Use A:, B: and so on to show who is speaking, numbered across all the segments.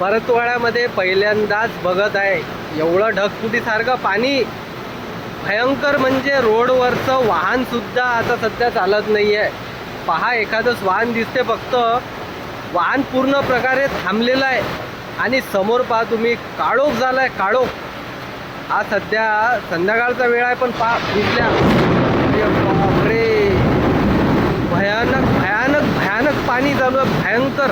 A: परतवाड्यामध्ये पहिल्यांदाच बघत आहे. एवढं ढगफुटीसारखं पाणी. भयंकर म्हणजे रोडवरचं वाहनसुद्धा आता सध्या चालत नाही आहे पहा एखादंच वाहन दिसते फक्त. वाहन पूर्ण प्रकारे थांबलेलं आहे. आणि समोर पहा तुम्ही काळोख झाला आहे काळोख. हा सध्या संध्याकाळचा वेळ आहे पण पहा दिसल्या बापरे. भयानक भयानक भयानक पाणी चालू आहे भयंकर.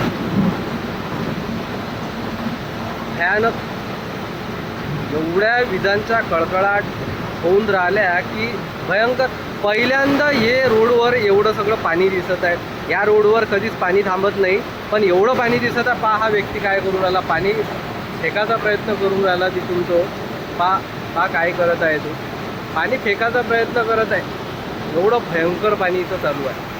A: भयानक. एवढ्या विजांच्या कळकळाट होऊन राहिल्या की भयंकर. पहिल्यांदा हे रोडवर एवढं सगळं पाणी दिसत आहे. या रोडवर कधीच पाणी थांबत नाही. पण एवढं पाणी दिसत आहे पा हा व्यक्ती काय करून राहिला. पाणी फेकायचा प्रयत्न करून राहिला तिथून तो. पा पा काय करत आहे तो. पाणी फेकायचा प्रयत्न करत आहे. एवढं भयंकर पाणी इथं चालू आहे.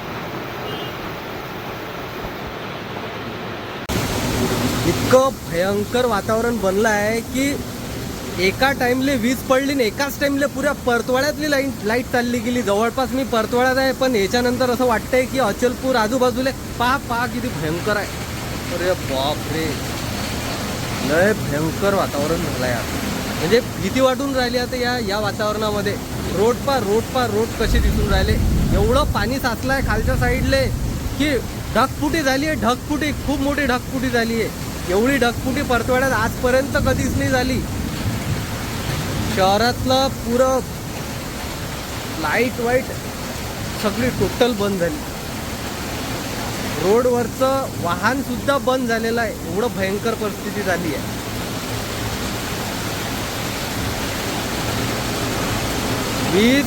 A: इतकं भयंकर वातावरण बनलं आहे की एका टाइमले वीज पडली आणि एकाच टाइमले पुऱ्या परतवाड्यातली लाईन लाइट चालली गेली. जवळपास मी परतवाड्यात आहे पण याच्यानंतर असं वाटतंय की अचलपूर आजूबाजूला पहा पहा किती भयंकर आहे. अरे बाप रे लय भयंकर वातावरण झालं आहे आता. म्हणजे भीती वाटून राहिली आता या या वातावरणामध्ये. रोड पा रोड पा रोड कसे दिसून राहिले. एवढं पाणी साचलं आहे खालच्या साईडले की ढगफुटी झाली आहे ढगफुटी खूप मोठी ढगफुटी झाली आहे एवढी ढगफुटी परतवाड्यात आजपर्यंत कधीच नाही झाली. शहरातलं पुरं लाइट वाईट सगळी टोटल बंद झाली. रोडवरचं वाहन सुद्धा बंद झालेलं आहे. एवढं भयंकर परिस्थिती झाली आहे. वीज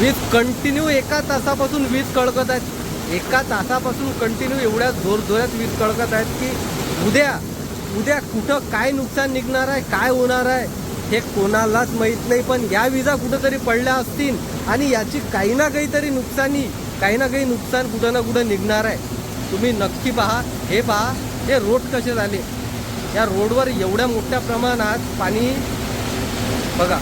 A: वीज कंटिन्यू एका तासापासून वीज कळकत आहेत. एका तासापासून कंटिन्यू एवढ्या जोर वीज कळकत आहेत की उद्या उद्या कुठं काय नुकसान निघणार आहे काय होणार आहे हे कोणालाच माहीत नाही. पण या विजा कुठंतरी पडल्या असतील आणि याची काही ना काहीतरी नुकसानी काही ना काही नुकसान कुठं ना कुठं निघणार आहे. तुम्ही नक्की पहा हे पहा हे रोड कसे झाले? या रोडवर एवढ्या मोठ्या प्रमाणात पाणी बघा